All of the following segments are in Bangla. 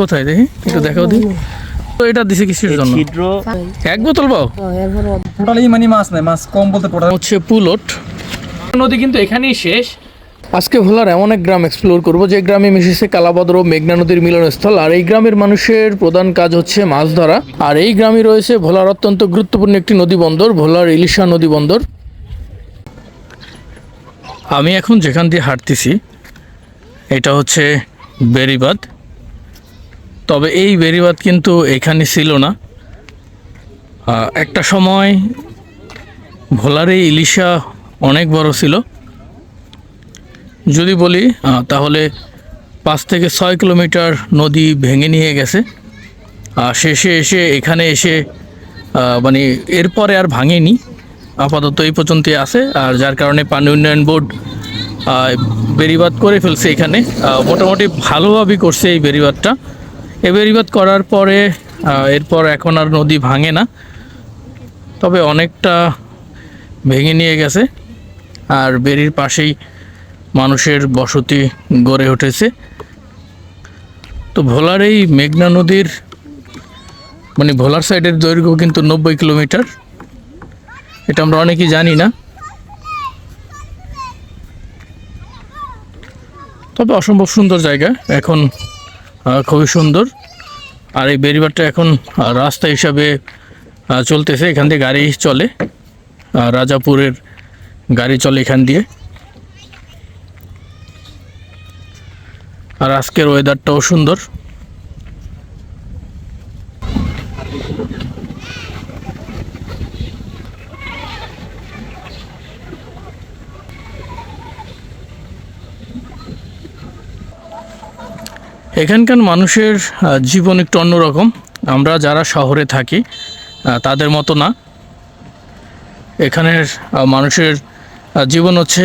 কোথায় দেখি? একটু দেখাও দিই তো এটা দিছে কিসের জন্য? ছিদ্র এক বোতল পাও? টোটালি মানে মাছ নাই মাছ কম বলতে টোটাল হচ্ছে পুলট। নদী কিন্তু এখানেই শেষ। আজকে ভোলার এমন এক গ্রাম এক্সপ্লোর করব যে গ্রামে মিশেছে কালাবদর ও মেঘনা নদীর মিলনস্থল। আর এই গ্রামের মানুষের প্রধান কাজ হচ্ছে মাছ ধরা। আর এই গ্রামে রয়েছে ভোলার অত্যন্ত গুরুত্বপূর্ণ একটি নদী বন্দর ভোলার ইলিশা নদী বন্দর। আমি এখন যেখান দিয়ে হাঁটতেছি এটা হচ্ছে বেরিবাদ তবে এই বেরিবাদ কিন্তু এখানে ছিল না। একটা সময় ভোলার এই ইলিশা অনেক বড় ছিল। যদি বলি তাহলে পাঁচ থেকে ছয় কিলোমিটার নদী ভেঙে নিয়ে গেছে। আর শেষে এসে এখানে এসে মানে এরপরে আর ভাঙেনি। আপাতত এই পর্যন্তই আছে। আর যার কারণে পানি উন্নয়ন বোর্ড আহ, বেড়িবাদ করে ফেলছে এখানে। মোটামুটি ভালোভাবেই করছে এই বেড়িবাদটা এই বেড়িবাদ করার পরে এরপর এখন আর নদী ভাঙে না। তবে অনেকটা ভেঙে নিয়ে গেছে আর বেরির পাশেই মানুষের বসতি গড়ে উঠেছে। তো ভোলার এই মেঘনা নদীর মানে ভোলার সাইডের দৈর্ঘ্য কিন্তু নব্বই কিলোমিটার। এটা আমরা অনেকেই জানি না। তবে অসম্ভব সুন্দর জায়গা। এখন খুবই সুন্দর। আর এই বেরিবারটা এখন রাস্তা হিসাবে চলতেছে। এখান দিয়ে গাড়ি চলে। রাজাপুরের গাড়ি চলে এখান দিয়ে। আর আজকের ওয়েদারটাও সুন্দর। এখানকার মানুষের জীবন একটু অন্যরকম। আমরা যারা শহরে থাকি তাদের মতো না। এখানের মানুষের জীবন হচ্ছে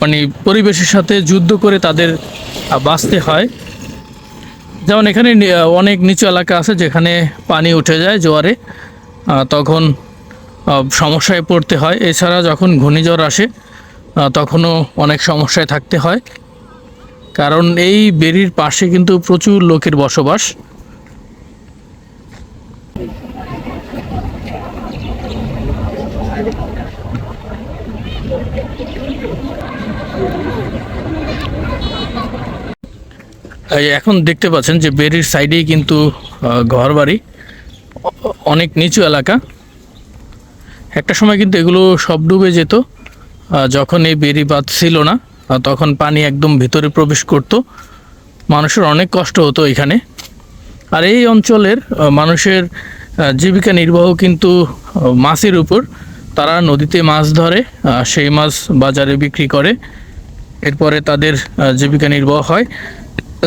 মানে পরিবেশের সাথে যুদ্ধ করে তাদের বাঁচতে হয়। যেমন এখানে অনেক নিচু এলাকা আছে যেখানে পানি উঠে যায় জোয়ারে তখন সমস্যায় পড়তে হয়। এছাড়া যখন ঘূর্ণিঝড় আসে তখনও অনেক সমস্যায় থাকতে হয়। কারণ এই বেরির পাশে কিন্তু প্রচুর লোকের বসবাস। এখন দেখতে পাচ্ছেন যে বেরির সাইডেই কিন্তু ঘর বাড়ি অনেক নিচু এলাকা। একটা সময় কিন্তু এগুলো সব ডুবে যেত যখন এই বেরি বাঁধ ছিল না। তখন পানি একদম ভিতরে প্রবেশ করত। মানুষের অনেক কষ্ট হতো এখানে। আর এই অঞ্চলের মানুষের জীবিকা নির্বাহ কিন্তু মাছের উপর। তারা নদীতে মাছ ধরে সেই মাছ বাজারে বিক্রি করে। এরপরে তাদের জীবিকা নির্বাহ হয়।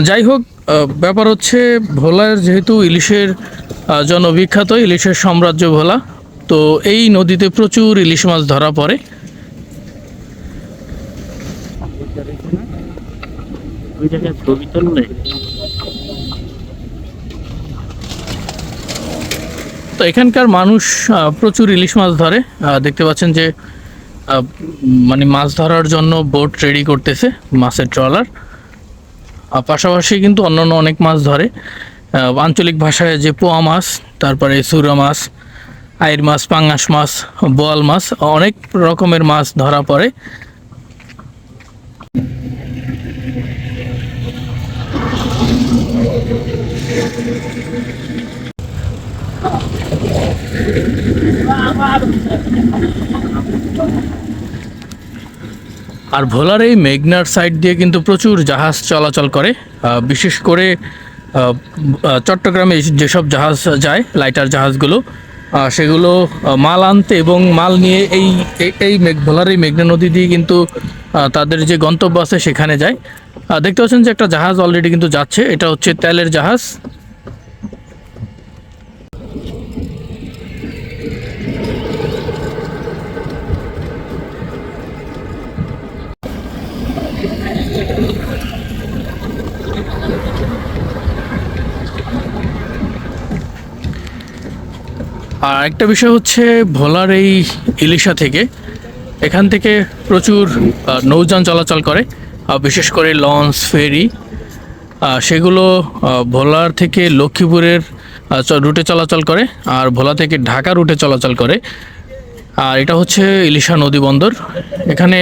যাই হোক ব্যাপার হচ্ছে, ভোলার যেহেতু ইলিশের জন্য বিখ্যাত ইলিশের সাম্রাজ্য ভোলা, তো এই নদীতে প্রচুর ইলিশ মাছ ধরা পড়ে। ছবি তুললে তো এখানকার মানুষ প্রচুর ইলিশ মাছ ধরে। দেখতে পাচ্ছেন যে মানে মাছ ধরার জন্য বোট রেডি করতেছে মাছের ট্রলার। পাশাপাশি কিন্তু অন্যান্য অনেক মাছ ধরে। আঞ্চলিক ভাষায় যে পোয়া মাছ, তারপরে সুরা মাছ, আইর মাছ পাঙ্গাস মাছ, বোয়াল মাছ, অনেক রকমের মাছ ধরা পড়ে। আর ভোলার এই মেঘনার সাইড দিয়ে কিন্তু প্রচুর জাহাজ চলাচল করে বিশেষ করে চট্টগ্রামে যেসব জাহাজ যায় লাইটার জাহাজগুলো সেগুলো মাল আনতে এবং মাল নিয়ে এই, এই- এই মেঘ, ভোলার এই মেঘনা নদী দিয়ে কিন্তু তাদের যে গন্তব্য আছে সেখানে যায়। দেখতে পাচ্ছেন যে একটা জাহাজ অলরেডি কিন্তু যাচ্ছে, এটা হচ্ছে তেলের জাহাজ। আর একটা বিষয় হচ্ছে ভোলার এই ইলিশা থেকে, এখান থেকে প্রচুর নৌযান চলাচল করে বিশেষ করে লঞ্চ, ফেরি সেগুলো ভোলার থেকে লক্ষ্মীপুরের রুটে চলাচল করে আর ভোলা থেকে ঢাকা রুটে চলাচল করে। আর এটা হচ্ছে ইলিশা নদী বন্দর। এখানে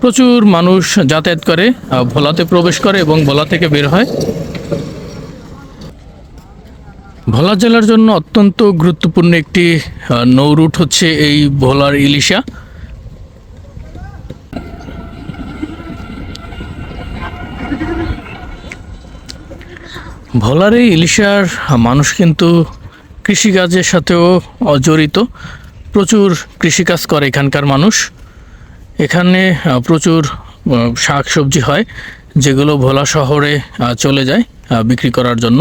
প্রচুর মানুষ যাতায়াত করে ভোলাতে প্রবেশ করে এবং ভোলা থেকে বের হয়। ভোলা জেলার জন্য অত্যন্ত গুরুত্বপূর্ণ একটি আহ, নৌ রুট হচ্ছে এই ভোলার ইলিশা। ভোলার এই ইলিশার মানুষ কিন্তু কৃষিকাজের সাথেও জড়িত প্রচুর কৃষিকাজ করে এখানকার মানুষ। এখানে প্রচুর শাক সবজি হয় যেগুলো ভোলা শহরে চলে যায় বিক্রি করার জন্য।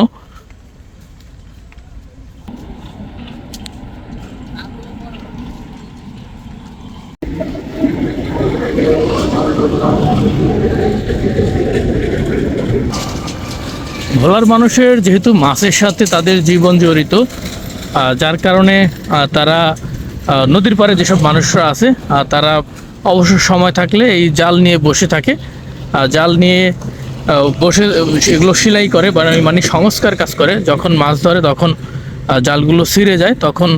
ভোলার মানুষের যেহেতু মাছের সাথে তাদের জীবন জড়িত যার কারণে তারা নদীর পাড়ে যেসব মানুষরা আছে তারা অবসর সময় থাকলে এই জাল নিয়ে বসে থাকে। জাল নিয়ে বসে, এগুলো সেলাই করে মানে সংস্কার কাজ করে। যখন মাছ ধরে, তখন জালগুলো ছিঁড়ে যায়, তখন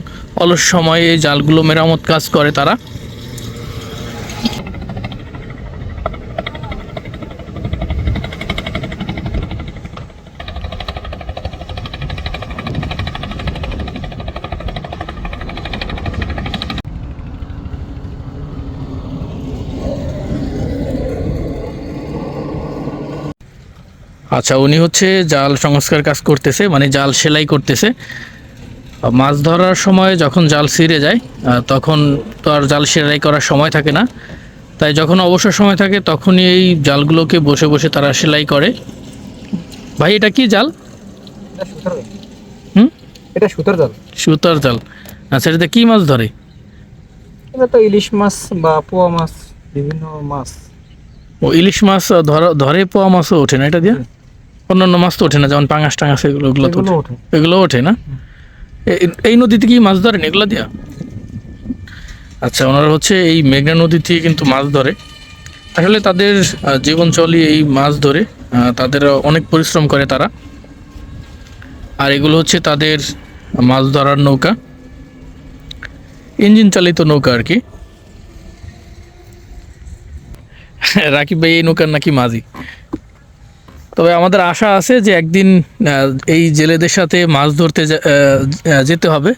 অলস সময়ে জালগুলো মেরামত কাজ করে তারা। আচ্ছা উনি হচ্ছে জাল সংস্কার কাজ করতেছে মানে জাল সেলাই করতেছে। মাছ ধরার সময় যখন জাল ছিঁড়ে যায় তখন তো আর জাল সেলাই করার সময় থাকে না। তাই যখন অবসর সময় থাকে তখনই এই জালগুলোকে বসে বসে তারা সেলাই করে। ভাই এটা কি জাল? হুম? এটা সুতার জাল। সুতার জাল। আচ্ছা এটাতে কি মাছ ধরে? এটা তো ইলিশ মাছ বা পোয়া মাছ বিভিন্ন মাছ। ও ইলিশ মাছ ধর ধরে পোয়া মাছও ওঠে না এটা দিয়ে? অন্যান্য মাছ তো ওঠে না যেমন পাঙাশ টাঙাশ এগুলো এগুলো তো। ওঠে। এগুলো ওঠে না? এই নদীতে কি মাছ ধরেন? এগুলো দিয়া? আচ্ছা ওনারা হচ্ছে এই মেঘনা নদী থেকে কিন্তু মাছ ধরে। আসলে তাদের জীবন চলে এই মাছ ধরে তাদের অনেক পরিশ্রম করে তারা। আর এগুলো হচ্ছে তাদের মাছ ধরার নৌকা। ইঞ্জিন চালিত নৌকা আর কি। রাকিব ভাই এই নৌকার নাকি মাঝি? তবে আমাদের আশা আছে যে একদিন আহ, এই জেলেদের সাথে মাছ ধরতে যেতে হবে।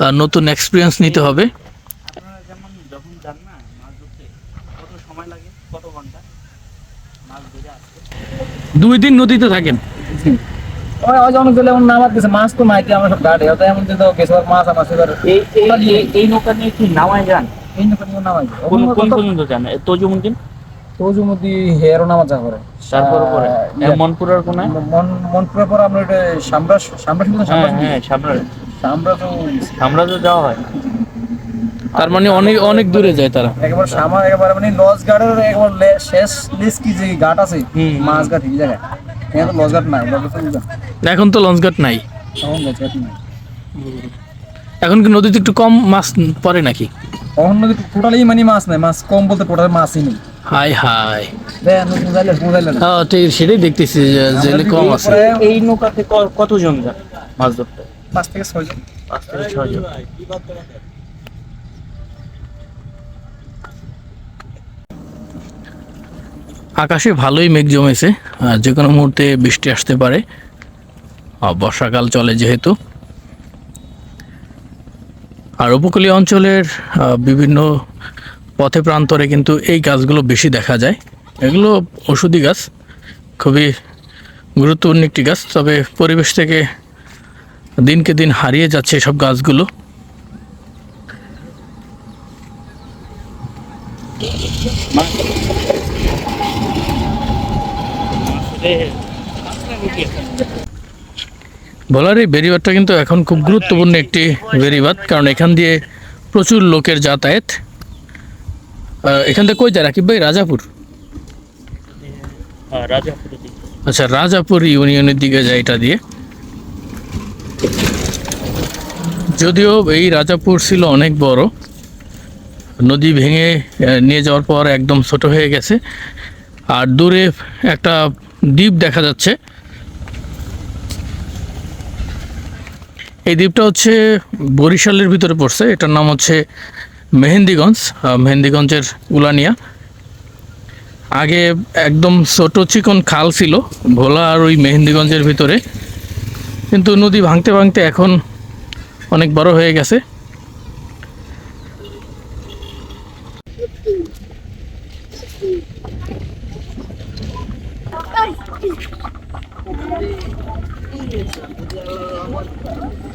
আর নতুন এক্সপিরিয়েন্স নিতে হবে। আপনারা যেমন যখন যান না মাছ ধরতে কত সময় লাগে কত ঘণ্টা মাছ ধরে আসতে দুই দিন নদীতে থাকেন মাছ তো মাইতে আমরা সব গাড়ি এমন যে গেছে মাছ আমার সেবার এই নৌকা নিয়ে কি নামায় যান? এই নৌকা নিয়ে নামাই কোন কোন পর্যন্ত যান? তজুমুদ্দিন? তজুমুদি হেয়ারও নামাজ যা তারপর পরে? মনপুরার কোনায়? মন মনপুরের পর আমরা এটা সামরা সামরা শুনতে হ্যাঁ হ্যাঁ সামনে সামরা তো যাওয়া হয়। তার মানে অনেক অনেক দূরে যায় তারা। একবার সামা একবার মানে লজ গার্ডের একবার শেষ লিস কি যে ঘাট আছে। মাছ ঘাট এই জায়গায়। এখানে তো লজ ঘাট নাই এখন তো লঞ্চঘাট নাই। ঘাট নাই। এখন কি নদীতে একটু কম মাছ পড়ে নাকি? তখন নদী টোটালি মানে মাছ নাই মাছ কম বলতে টোটাল মাছই নেই। Hi hi. হ্যাঁ ঠিক সেটাই দেখতেছি জেলে কম আছে। এই নৌকাতে কতজন যান মাছ ধরতে? পাঁচ থেকে ছয় জন। পাঁচ থেকে ছয়জন আকাশে ভালোই মেঘ জমেছে যে কোনো মুহূর্তে বৃষ্টি আসতে পারে। বর্ষাকাল চলে যেহেতু। আর উপকূলীয় অঞ্চলের আহ, বিভিন্ন পথে প্রান্তরে কিন্তু এই গাছগুলো বেশি দেখা যায়। এগুলো ওষুধি গাছ, খুবই গুরুত্বপূর্ণ একটি গাছ, তবে পরিবেশ থেকে দিনকে দিন হারিয়ে যাচ্ছে সব গাছগুলো। ভোলার এই বেরিবাদটা কিন্তু এখন খুব গুরুত্বপূর্ণ একটি বেরিবাদ, কারণ এখান দিয়ে প্রচুর লোকের যাতায়াত। এখান থেকে কই যায়? রাকিব ভাই রাজাপুর? হ্যাঁ আচ্ছা রাজাপুর ইউনিয়নের দিকে যায় এটা দিয়ে। যদিও এই রাজাপুর ছিল অনেক বড় নদী ভেঙে নিয়ে যাওয়ার পর একদম ছোট হয়ে গেছে। আর দূরে একটা দ্বীপ দেখা যাচ্ছে। এই দ্বীপটা হচ্ছে বরিশালের ভিতরে পড়ছে এটার নাম হচ্ছে মেহেন্দিগঞ্জ মেহেন্দিগঞ্জের উলানিয়া। আগে একদম ছোট চিকন খাল ছিল, ভোলা আর ওই মেহেন্দিগঞ্জের ভিতরে। কিন্তু নদী ভাঙতে ভাঙতে এখন অনেক বড় হয়ে গেছে।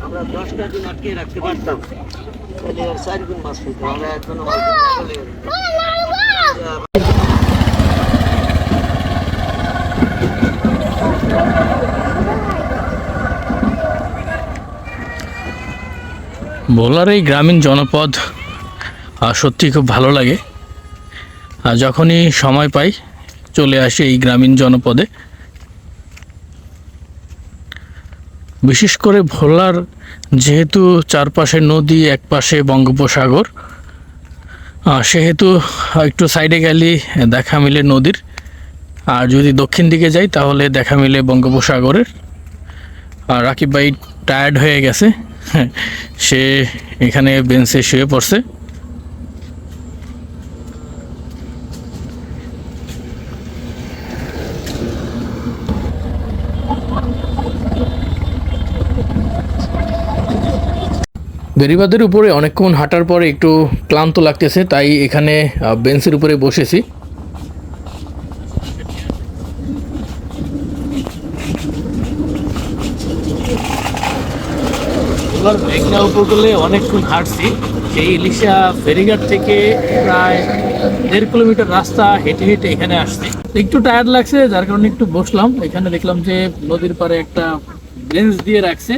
আমরা দশটা দিন আটকে রাখতে পারতাম। তাহলে ভোলার এই গ্রামীণ জনপদ সত্যি খুব ভালো লাগে। আর যখনই সময় পাই, চলে আসি এই গ্রামীণ জনপদে। বিশেষ করে ভোলার যেহেতু চারপাশে নদী, একপাশে বঙ্গোপসাগর সেহেতু একটু সাইডে গেলে দেখা মিলে নদীর। আর যদি দক্ষিণ দিকে যাই, তাহলে দেখা মিলে বঙ্গোপসাগরের। আর রাকিব ভাই টায়ার্ড হয়ে গেছে। সে এখানে বেঞ্চে শুয়ে পড়ছে। বেরিবাদের উপরে অনেকক্ষণ হাঁটার পরে একটু ক্লান্ত লাগতেছে, তাই এখানে বেঞ্চের উপরে বসেছি। মেঘনা উপকূলে অনেকক্ষণ হাঁটছি। সেই ইলিশা ফেরিঘাট থেকে প্রায় দেড় কিলোমিটার রাস্তা হেঁটে হেঁটে এখানে আসছি। একটু টায়ার্ড লাগছে, যার কারণে একটু বসলাম। এখানে দেখলাম যে নদীর পারে একটা বেঞ্চ দিয়ে রাখছে।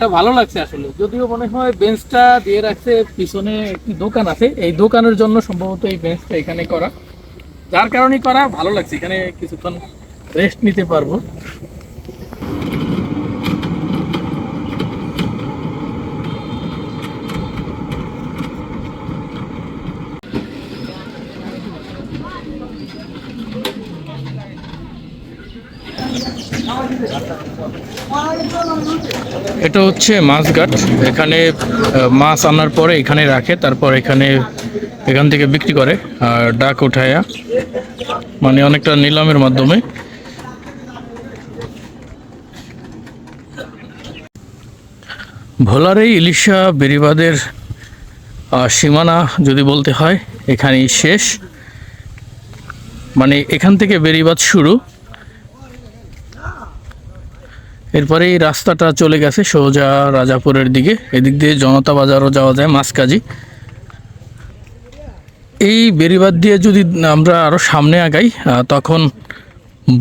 এটা ভালো লাগছে আসলে। যদিও মনে হয় বেঞ্চটা দিয়ে রাখছে, পিছনে একটি দোকান আছে। এই দোকানের জন্য সম্ভবত এই বেঞ্চটা এখানে করা। যার কারণে করা, ভালো লাগছে। এখানে কিছুক্ষণ রেস্ট নিতে পারব। এটা হচ্ছে মাছঘাট এখানে মাছ আনার পরে এখানে রাখে, তারপর এখানে এখান থেকে বিক্রি করে। আর ডাক উঠায়া মানে অনেকটা নিলামের মাধ্যমে। ভোলার এই ইলিশা বেরিবাদের সীমানা যদি বলতে হয়, এখানেই শেষ। মানে এখান থেকে বেরিবাদ শুরু। এরপরে এই রাস্তাটা চলে গেছে সোজা রাজাপুরের দিকে। এদিক দিয়ে জনতা বাজারও যাওয়া যায় মাঝকাজি। এই বেরিবাদ দিয়ে যদি আমরা আরও সামনে আগাই তখন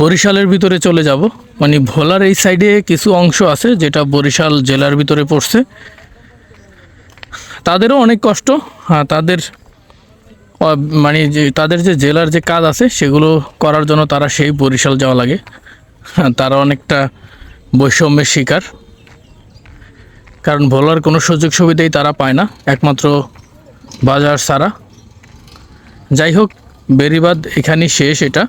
বরিশালের ভিতরে চলে যাব। মানে ভোলার এই সাইডে কিছু অংশ আছে যেটা বরিশাল জেলার ভিতরে পড়ছে। তাদেরও অনেক কষ্ট। হ্যাঁ তাদের মানে যে, তাদের যে জেলার যে কাজ আছে, সেগুলো করার জন্য তারা সেই বরিশাল যাওয়া লাগে। তারা অনেকটা বৈষম্যের শিকার। কারণ ভোলার কোনো সুযোগ সুবিধাই তারা পায় না, একমাত্র বাজার ছাড়া যাই হোক, বেরিবাদ এখানেই শেষ এটা।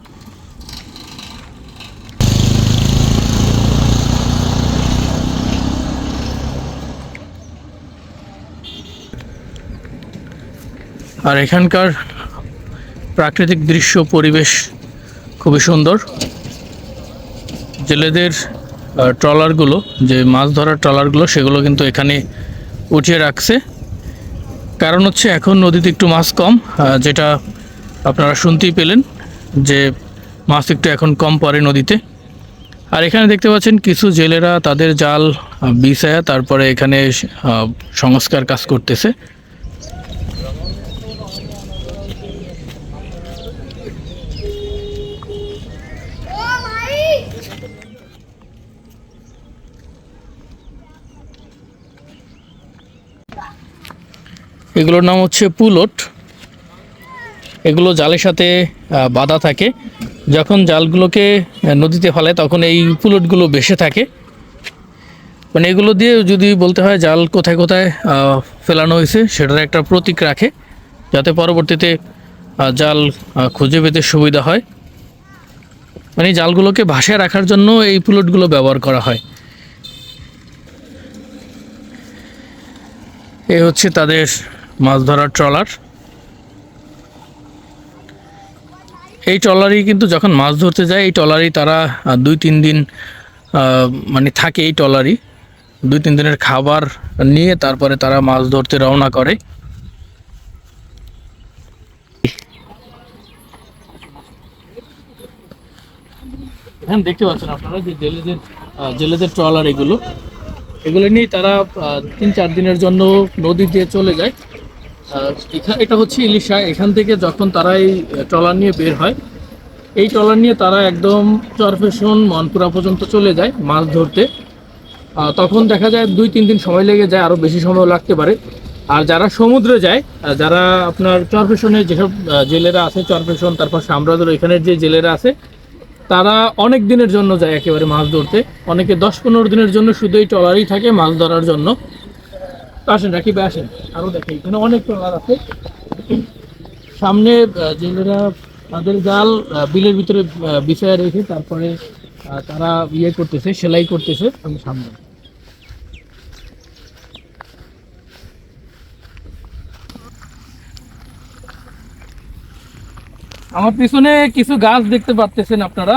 আর এখানকার প্রাকৃতিক দৃশ্য, পরিবেশ খুবই সুন্দর। জেলেদের ট্রলারগুলো, যে মাছ ধরার ট্রলারগুলো, সেগুলো কিন্তু এখানে উঠিয়ে রাখছে। কারণ হচ্ছে এখন নদীতে একটু মাছ কম যেটা আপনারা শুনতেই পেলেন যে মাছ একটু এখন কম পড়ে নদীতে। আর এখানে দেখতে পাচ্ছেন কিছু জেলেরা তাদের জাল বিছায়া তারপরে এখানে সংস্কার কাজ করতেছে। এগুলোর নাম হচ্ছে পুলট। এগুলো জালের সাথে বাঁধা থাকে। যখন জালগুলোকে নদীতে ফেলে তখন এই পুলটগুলো বেসে থাকে। মানে এগুলো দিয়ে যদি বলতে হয় জাল কোথায় কোথায় ফেলানো হয়েছে, সেটার একটা প্রতীক রাখে। যাতে পরবর্তীতে জাল খুঁজে পেতে সুবিধা হয়। মানে জালগুলোকে ভাসে রাখার জন্য এই পুলটগুলো ব্যবহার করা হয়। এ হচ্ছে তাদের মাছ ধরার ট্রলার। এই ট্রলারই কিন্তু যখন মাছ ধরতে যায়, এই ট্রলারই তারা দুই তিন দিন মানে থাকে এই ট্রলারই। দুই তিন দিনের খাবার নিয়ে তারপরে তারা মাছ ধরতে রওনা করে। হ্যাঁ দেখতে পাচ্ছেন আপনারা যে জেলেদের জেলেদের ট্রলার এগুলো। এগুলো নিয়ে তারা তিন চার দিনের জন্য নদী দিয়ে চলে যায়। এটা হচ্ছে ইলিশা। এখান থেকে যখন তারা এই ট্রলার নিয়ে বের হয়, এই ট্রলার নিয়ে তারা একদম চরফেশন মনপুরা পর্যন্ত চলে যায় মাছ ধরতে। তখন দেখা যায় দুই, তিন দিন সময় লেগে যায় আরও বেশি সময় লাগতে পারে। আর যারা সমুদ্রে যায় যারা আপনার চরফেশনের যেসব জেলেরা আছে চরফেশন তারপর সামরাদুর এখানের যে জেলেরা আছে, তারা অনেক দিনের জন্য যায় একেবারে মাছ ধরতে। অনেকে দশ, পনেরো দিনের জন্য শুধু এই ট্রলারই থাকে মাছ ধরার জন্য। আসেন, রাকিবে আসেন। আরও দেখে এখানে অনেক ট্রলার আছে। সামনে জেলেরা তাদের জাল বিলের ভিতরে বিছায় রেখে তারপরে তারা ইয়ে করতেছে, সেলাই করতেছে আমি সামনে। আমার পিছনে কিছু গাছ দেখতে পাচ্ছেন আপনারা।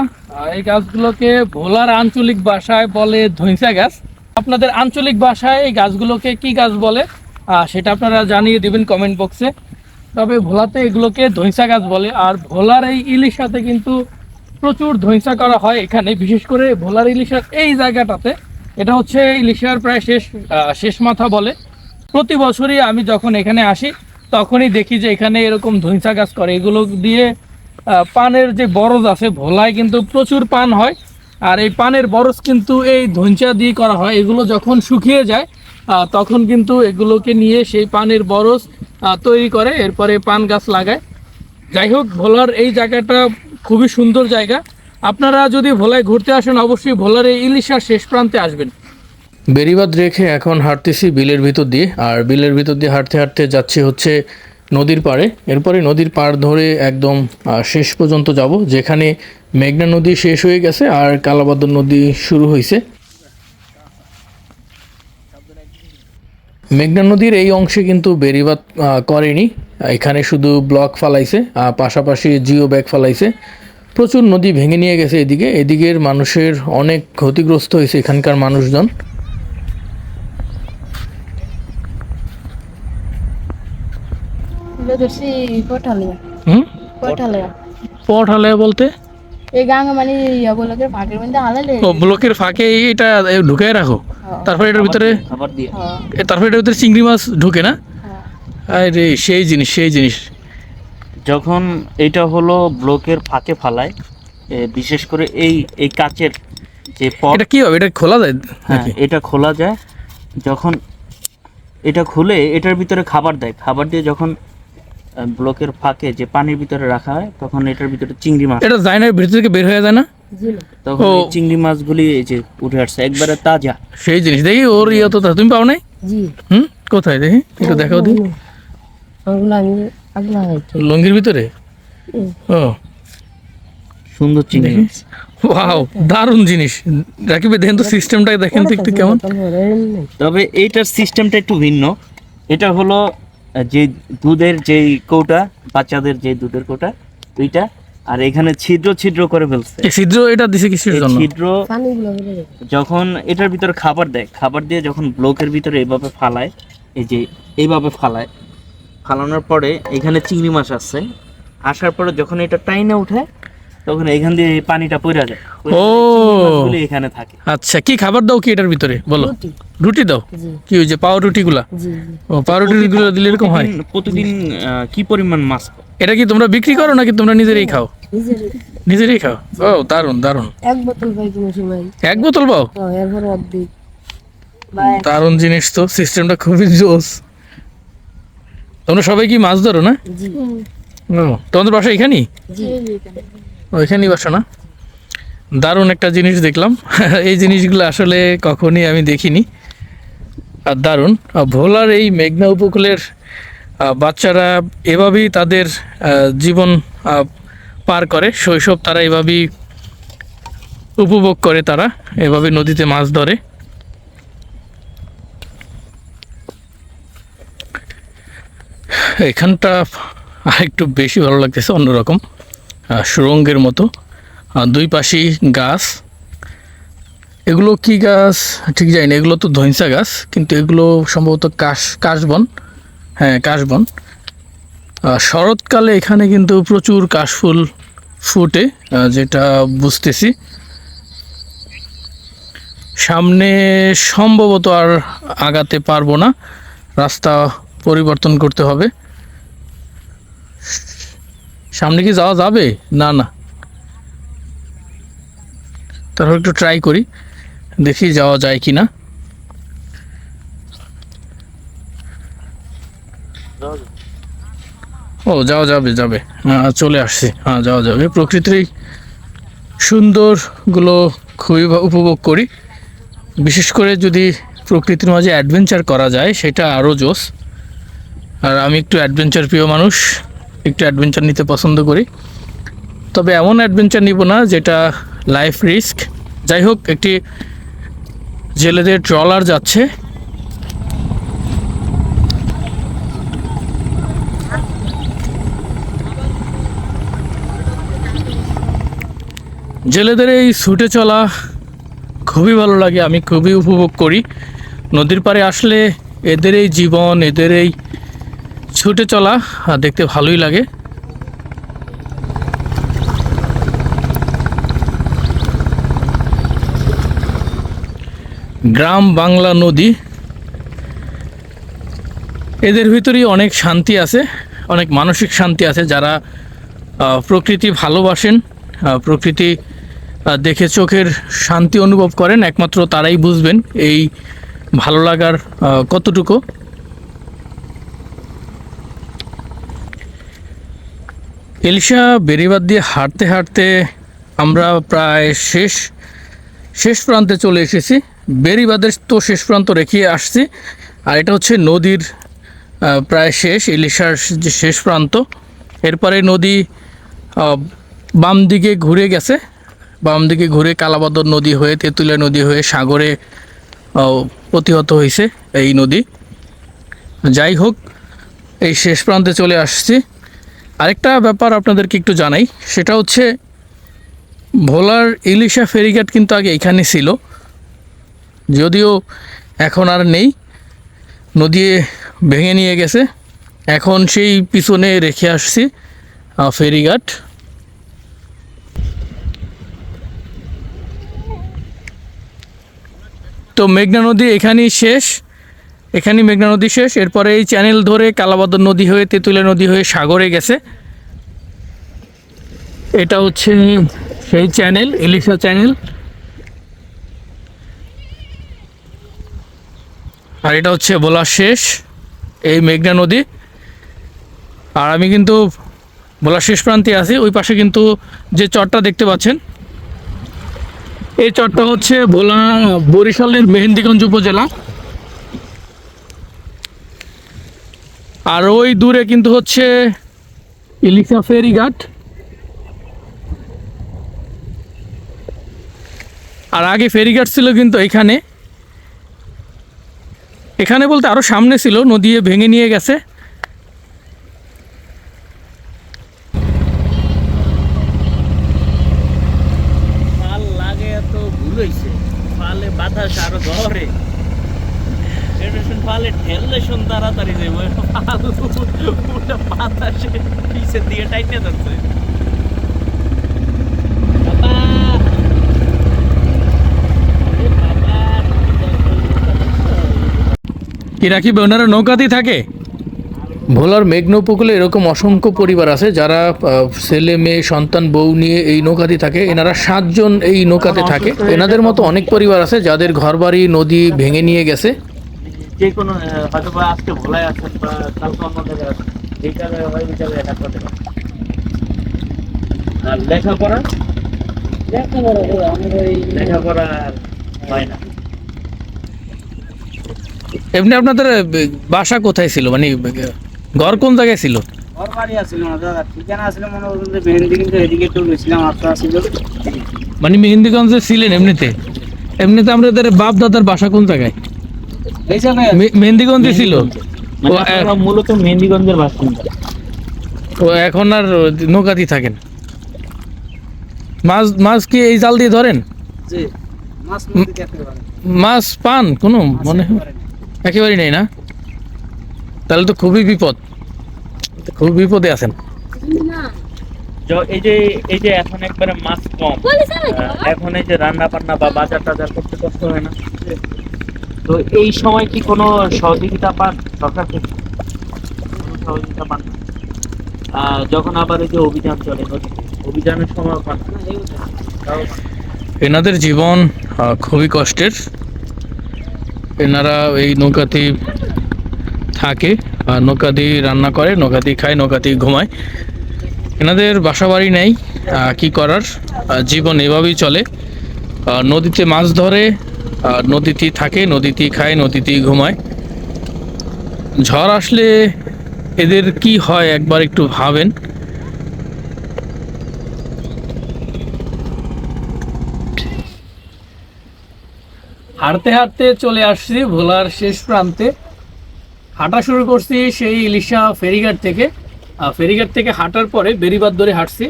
এই গাছগুলোকে ভোলার আঞ্চলিক ভাষায় বলে ধৈঁসা গাছ। আপনাদের আঞ্চলিক ভাষায় এই গাছগুলোকে কি গাছ বলে? সেটা আপনারা জানিয়ে দিবেন কমেন্ট বক্সে তবে ভোলাতে এগুলোকে ধৈঁসা গাছ বলে, আর ভোলার এই ইলিশাতে কিন্তু প্রচুর ধৈঁসা করা হয় এখানে, বিশেষ করে ভোলার ইলিশার এই জায়গাটাতে। এটা হচ্ছে ইলিশার প্রায় শেষ শেষ মাথা বলে। প্রতি বছরই আমি যখন এখানে আসি, তখনই দেখি যে এখানে এরকম ধৈঁসা গাছ করে। এগুলো দিয়ে পানের যে বরজ আছে, ভোলায় কিন্তু প্রচুর পান হয়। আর এই পানের বরজ কিন্তু এই ধৈঁচা দিয়ে করা হয় এগুলো যখন শুকিয়ে যায় তখন কিন্তু এগুলোকে নিয়ে সেই পানের আহ, তৈরি করে এরপরে পান গাছ লাগায়। যাই হোক ভোলার এই জায়গাটা খুবই সুন্দর জায়গা। আপনারা যদি ভোলায় ঘুরতে আসেন অবশ্যই ভোলার এই ইলিশার শেষ প্রান্তে আসবেন। বেরিবাদ রেখে এখন হাঁটতেছি বিলের ভিতর দিয়ে আর বিলের ভিতর দিয়ে হাঁটতে হাঁটতে যাচ্ছি হচ্ছে নদীর পাড়ে। এরপরে নদীর পাড় ধরে একদম শেষ পর্যন্ত যাব, যেখানে মেঘনা নদী শেষ হয়ে গেছে আর কালাবাদর নদী শুরু হয়েছে মেঘনা নদীর এই অংশে কিন্তু বেরিবাদ করেনি। এখানে শুধু ব্লক ফালাইছে, আর পাশাপাশি জিও ব্যাগ ফালাইছে। প্রচুর নদী ভেঙে নিয়ে গেছে এদিকে। এদিকের মানুষের অনেক ক্ষতিগ্রস্ত হয়েছে এখানকার মানুষজন। হুম? হলে বলতে? এই গাঙ্গা মানে ইয়া বলে ভাগের মধ্যে আলালে ও ব্লকের ফাঁকে এটা ঢুকে রাখো। তারপরে এটার ভিতরে খাবার দিয়ে হ্যাঁ। এ, তারপরে এটার ভিতরে চিংড়ি মাছ ঢুকে না? হ্যাঁ। আরে সেই জিনিস সেই জিনিস। যখন এটা হলো ব্লকের ফাঁকে ফালায় বিশেষ করে এই এই কাচের যে পট এটা কি হবে? এটা খোলা যায় হ্যাঁ এটা খোলা যায়। যখন এটা খুলে এটার ভিতরে খাবার দেয়। খাবার দিয়ে যখন ব্লকের ফাঁকে যে পানির ভিতরে রাখা হয় তখন এটার ভিতরে চিংড়ি মাছ এটা যায় না ভিতর থেকে বের হয়ে যায় না? তখন। এই চিংড়ি মাছগুলি এই যে উঠে আসছে একবারে তাজা। সেই জিনিস। দেখি ওর ইয়ে তো তুমি পাও নাই? জি। হুম? কোথায়? দেখি একটু দেখাও হয়েছে লঙ্গির ভিতরে? ও। সুন্দর চিংড়ি ওয়াও দারুণ জিনিস। রাকিবে দেখেন তো সিস্টেমটা দেখেন তো একটু কেমন। তবে এইটার সিস্টেমটা একটু ভিন্ন। এটা হলো যে দুধের যেই কৌটা বাচ্চাদের যে দুধের কৌটা দুইটা আর এখানে ছিদ্র ছিদ্র করে ফেলছে। ছিদ্র এটা দিছে কিসের জন্য? ছিদ্র যখন এটার ভিতরে খাবার দেয় খাবার দিয়ে যখন ব্লকের ভিতরে এভাবে ফালায় এই যে এইভাবে ফালায় ফালানোর পরে এখানে চিংড়ি মাছ আসছে আসার পরে যখন এটা টাইনে উঠে তখন এখান দিয়ে এই পানিটা পড়ে যায়। ও। এখানে থাকে। আচ্ছা কি খাবার দাও কি এটার ভিতরে? বলো। রুটি। রুটি দাও? কি ওই যে পাউরুটি গুলা ও পাউরুটি গুলো দিলে এরকম হয়? প্রতিদিন- কি পরিমাণ মাছ এটা কি তোমরা বিক্রি করো নাকি তোমরা নিজেরাই খাও? নিজের নিজেরাই খাও? ও দারুণ দারুণ। এক বোতল পাই কোনো সময়। এক বোতল পাও? এরপর অর্ধেক। বা দারুণ জিনিস তো সিস্টেমটা খুবই জোস। তোমরা সবাই কি মাছ ধরো না? তোমাদের বাসা এখানেই? জি। ওইখানেই বাসা না। দারুণ একটা জিনিস দেখলাম। এই জিনিসগুলো আসলে কখনই আমি দেখিনি। আর দারুণ। ভোলার এই মেঘনা উপকূলের বাচ্চারা এভাবেই তাদের জীবন পার করে। শৈশব তারা এভাবেই উপভোগ করে তারা। এভাবে নদীতে মাছ ধরে। এখানটা আরেকটু বেশি ভালো লাগতেছে, অন্যরকম। সুরঙ্গের মতো। দুই পাশেই গাছ। এগুলো কি গাছ? ঠিক জানি না এগুলো তো ধইঞ্চা গাছ, কিন্তু এগুলো সম্ভবত কাশ, কাশবন। হ্যাঁ কাশবন। শরৎকালে এখানে কিন্তু প্রচুর কাশফুল ফুটে যেটা বুঝতেছি। সামনে সম্ভবত আর আগাতে পারব না। রাস্তা পরিবর্তন করতে হবে। সামনে কি যাওয়া যাবে? না না। তারপর একটু ট্রাই করি। দেখি যাওয়া যায় কি না ও, যাওয়া যাবে যাবে। হ্যাঁ চলে আসছি। হ্যাঁ যাওয়া যাবে। প্রকৃতির সুন্দরগুলো খুবই উপভোগ করি। বিশেষ করে যদি প্রকৃতির মাঝে অ্যাডভেঞ্চার করা যায়, সেটা আরও জোস আর আমি একটু অ্যাডভেঞ্চার প্রিয় মানুষ। একটু অ্যাডভেঞ্চার নিতে পছন্দ করি। তবে এমন অ্যাডভেঞ্চার নিব না যেটা লাইফ রিস্ক যাই হোক, একটি জেলেদের ট্রলার যাচ্ছে। জেলেদের এই ছুটে চলা খুবই ভালো লাগে, আমি খুবই উপভোগ করি। নদীর পাড়ে আসলে এদের এই জীবন, এদের এই ছুটে চলা দেখতে ভালোই লাগে। গ্রাম বাংলা নদী। এদের ভিতরেই অনেক শান্তি আছে, অনেক মানসিক শান্তি আছে যারা প্রকৃতি ভালোবাসেন প্রকৃতি দেখে চোখের শান্তি অনুভব করেন, একমাত্র তারাই বুঝবেন এই ভালো লাগার কতটুকু। এলিশা বেরিবাদ দিয়ে হাঁটতে হাঁটতে আমরা প্রায় শেষ শেষ প্রান্তে চলে এসেছি। বেরিবাদের তো শেষ প্রান্ত রেখে আসছি। আর এটা হচ্ছে নদীর প্রায় শেষ ইলিশার যে শেষ প্রান্ত। এরপরে নদী বাম দিকে ঘুরে গেছে। বাম দিকে ঘুরে কালাবাদর নদী হয়ে, তেঁতুলিয়া নদী হয়ে সাগরে প্রতিহত হয়েছে এই নদী। যাই হোক, এই শেষ প্রান্তে চলে আসছি। আরেকটা ব্যাপার আপনাদেরকে একটু জানাই, সেটা হচ্ছে ভোলার ইলিশা ফেরিঘাট কিন্তু আগে এখানে ছিল, যদিও এখন আর নেই, নদী ভেঙে নিয়ে গেছে, এখন সেই পিছনে রেখে আসছি ফেরিঘাট তো মেঘনা নদী এখানেই শেষ এখানেই মেঘনা নদী শেষ। এরপরে এই চ্যানেল ধরে কালাবাদর নদী হয়ে তেঁতুলিয়া নদী হয়ে সাগরে গেছে। এটা হচ্ছে সেই চ্যানেল ইলিশা চ্যানেল আর এটা হচ্ছে বলা শেষ, এই মেঘনা নদী। আর আমি কিন্তু বলা শেষ প্রান্তে আছি, ওই পাশে কিন্তু যে চরটা দেখতে পাচ্ছেন, এই চরটা হচ্ছে ভোলা বরিশালের মেহেন্দিগঞ্জ উপজেলা। আর ওই দূরে কিন্তু হচ্ছে ইলিশা ফেরিঘাট আর আগে ফেরিঘাট ছিল কিন্তু এখানে। এখানে বলতে আরও সামনে ছিল, নদী ভেঙে নিয়ে গেছে। লাগে এত ভুল বাতাস আরও ধরে ফালে ঠেললে শুন তাড়াতাড়ি পুরো বাতাসে পিছে দিয়ে টাইটে যাচ্ছে। বাবা! কি রাখিবে ওনারা নৌকাতেই থাকে? ভোলার মেঘনা উপকূলে এরকম অসংখ্য পরিবার আছে যারা আহ, ছেলে মেয়ে সন্তান বউ নিয়ে এই নৌকাতে থাকে। এনারা সাতজন এই নৌকাতে থাকে। এনাদের মতো অনেক পরিবার আছে যাদের ঘরবাড়ি নদী ভেঙে নিয়ে গেছে। যে কোনো হয়তো বা আজকে ভোলায় আছেন বা কালকে অন্য জায়গায় আছেন এই জায়গায় হয় ওই জায়গায় দেখা করতে পারেন। আর লেখাপড়া? লেখাপড়া আর হয় না। এমনি আপনাদের বাসা কোথায় ছিল? মানে ঘর কোন জায়গায় ছিল? ওর বাড়ি আসছিল না দাদা। ঠিকানা আসলে মনে মেহেন্দি কিন্তু এদিকে একটু গেছিলাম মানে মেহেন্দিগঞ্জে ছিলেন এমনিতে? এমনিতে আমাদের বাপ দাদার বাসা কোন জায়গায়? মেহেন্দিগঞ্জে ছিল? মানে মূলত মেহেন্দিগঞ্জের বাসিন্দা। ও এখন আর নৌকাতেই থাকেন? মাছ মাছ কি এই জাল দিয়ে ধরেন? মাছ পান? কোনো মনে হয়? একেবারেই নেই না? তাহলে তো খুবই বিপদ। খুব বিপদে আছেন। এই যে এই যে এখন একবারে মাছ কম এখন এই যে রান্না বান্না বা বাজার টাজার করতে কষ্ট হয় না? তো এই সময় কি কোনো সহযোগিতা পান সরকার থেকে? কোনো সহযোগিতা পান? যখন আবার এই যে অভিযান চলে অভিযানের সময় পান। এনাদের জীবন খুবই কষ্টের। এনারা এই নৌকাতে থাকে আর নৌকা দিয়ে রান্না করে নৌকা দিয়ে খায় নৌকা দিয়ে ঘুমায়। এনাদের বাসা বাড়ি নেই কি করার? জীবন এভাবেই চলে। নদীতে মাছ ধরে নদীতেই থাকে নদীতেই খায় নদীতেই ঘুমায়। ঝড় আসলে এদের কি হয় একবার একটু ভাবেন। হাঁটতে হাঁটতে চলে আসছি ভোলার শেষ প্রান্তে। হাঁটা শুরু করছি সেই ইলিশা ফেরিঘাট থেকে। ফেরিঘাট থেকে হাঁটার পরে বেরিবাদ ধরে হাঁটছি।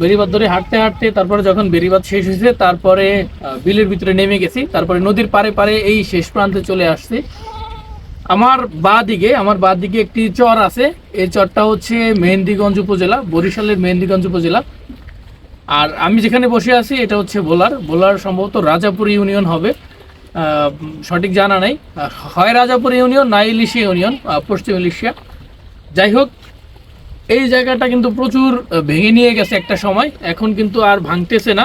বেরিবাদ ধরে হাঁটতে হাঁটতে তারপরে যখন বেরিবাদ শেষ হয়েছে, তারপরে বিলের ভিতরে নেমে গেছি। তারপরে নদীর পারে পারে এই শেষ প্রান্তে চলে আসছি। আমার বা দিকে, আমার বা দিকে একটি চর আছে। এই চরটা হচ্ছে মেহেন্দিগঞ্জ উপজেলা, বরিশালের মেহেন্দিগঞ্জ উপজেলা। আর আমি যেখানে বসে আছি, এটা হচ্ছে বোলার। বোলার সম্ভবত রাজাপুর ইউনিয়ন হবে। সঠিক জানা নেই। হয় রাজাপুর ইউনিয়ন, না ইলিশিয়া ইউনিয়ন পশ্চিম ইলিশিয়া। যাই হোক এই জায়গাটা কিন্তু প্রচুর ভেঙে নিয়ে গেছে একটা সময়। এখন কিন্তু আর ভাঙতেছে না।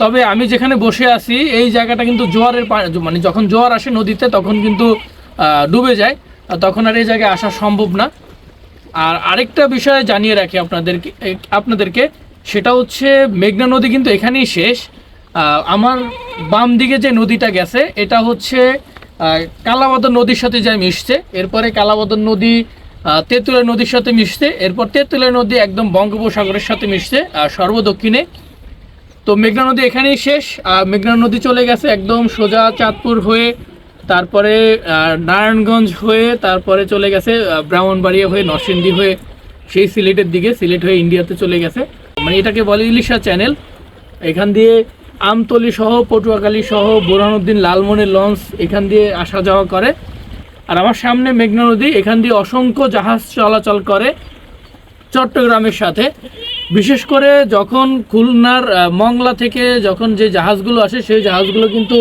তবে আমি যেখানে বসে আছি এই জায়গাটা কিন্তু জোয়ারের মানে যখন জোয়ার আসে নদীতে তখন কিন্তু ডুবে যায়। তখন আর এই জায়গায় আসা সম্ভব না। আর আরেকটা বিষয় জানিয়ে রাখি আপনাদেরকে আপনাদেরকে সেটা হচ্ছে মেঘনা নদী কিন্তু এখানেই শেষ। আমার বাম দিকে যে নদীটা গেছে এটা হচ্ছে আহ, কালাবদর নদীর সাথে যায় মিশছে। এরপরে কালাবদর নদী আহ, তেঁতুলিয়া নদীর সাথে মিশছে। এরপর তেঁতুলিয়া নদী একদম বঙ্গোপসাগরের সাথে মিশছে সর্বদক্ষিণে। তো মেঘনা নদী এখানেই শেষ। মেঘনা নদী চলে গেছে একদম সোজা চাঁদপুর হয়ে তারপরে নারায়ণগঞ্জ হয়ে তারপরে চলে গেছে ব্রাহ্মণবাড়িয়া হয়ে নরসিংদী হয়ে সেই সিলেটের দিকে সিলেট হয়ে ইন্ডিয়াতে চলে গেছে। মানে এটাকে বলে ইলিশা চ্যানেল। এখান দিয়ে আমতলি সহ পটুয়াখালী সহ বোরহানুদ্দিন লালমনের লঞ্চ এখান দিয়ে আসা যাওয়া করে। আর আমার সামনে মেঘনা নদী, এখান দিয়ে অসংখ্য জাহাজ চলাচল করে চট্টগ্রামের সাথে। বিশেষ করে যখন খুলনার মংলা থেকে যখন যে জাহাজগুলো আসে, সেই জাহাজগুলো কিন্তু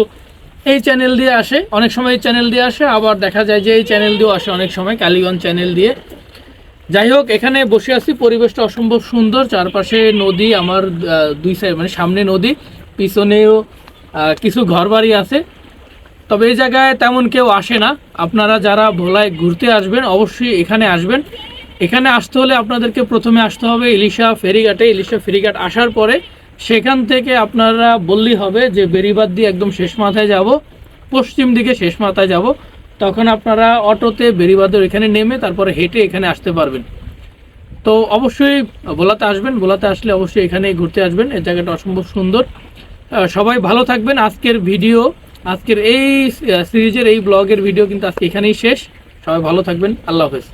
এই চ্যানেল দিয়ে আসে। অনেক সময় এই চ্যানেল দিয়ে আসে, আবার দেখা যায় যে এই চ্যানেল দিয়েও আসে অনেক সময়, কালীগঞ্জ চ্যানেল দিয়ে। যাই হোক, এখানে বসে আছি, পরিবেশটা অসম্ভব সুন্দর। চারপাশে নদী, আমার দুই সাইড মানে সামনে নদী, পিছনেও কিছু ঘরবাড়ি আছে। তবে এই জায়গায় তেমন কেউ আসে না। আপনারা যারা ভোলায় ঘুরতে আসবেন, অবশ্যই এখানে আসবেন। এখানে আসতে হলে আপনাদেরকে প্রথমে আসতে হবে ইলিশা ফেরিঘাটে। ইলিশা ফেরিঘাট আসার পরে সেখান থেকে আপনারা বললেই হবে যে বেরিবাদ দিয়ে একদম শেষ মাথায় যাব, পশ্চিম দিকে শেষ মাথায় যাব। তখন আপনারা অটোতে বেরিবাদের এখানে নেমে তারপরে হেঁটে এখানে আসতে পারবেন। তো অবশ্যই ভোলাতে আসবেন। ভোলাতে আসলে অবশ্যই এখানে ঘুরতে আসবেন। এই জায়গাটা অসম্ভব সুন্দর। সবাই ভালো থাকবেন। আজকের ভিডিও আজকের এই সিরিজের এই ব্লগের ভিডিও কিন্তু আজকে এখানেই শেষ। সবাই ভালো থাকবেন। আল্লাহ হাফেজ।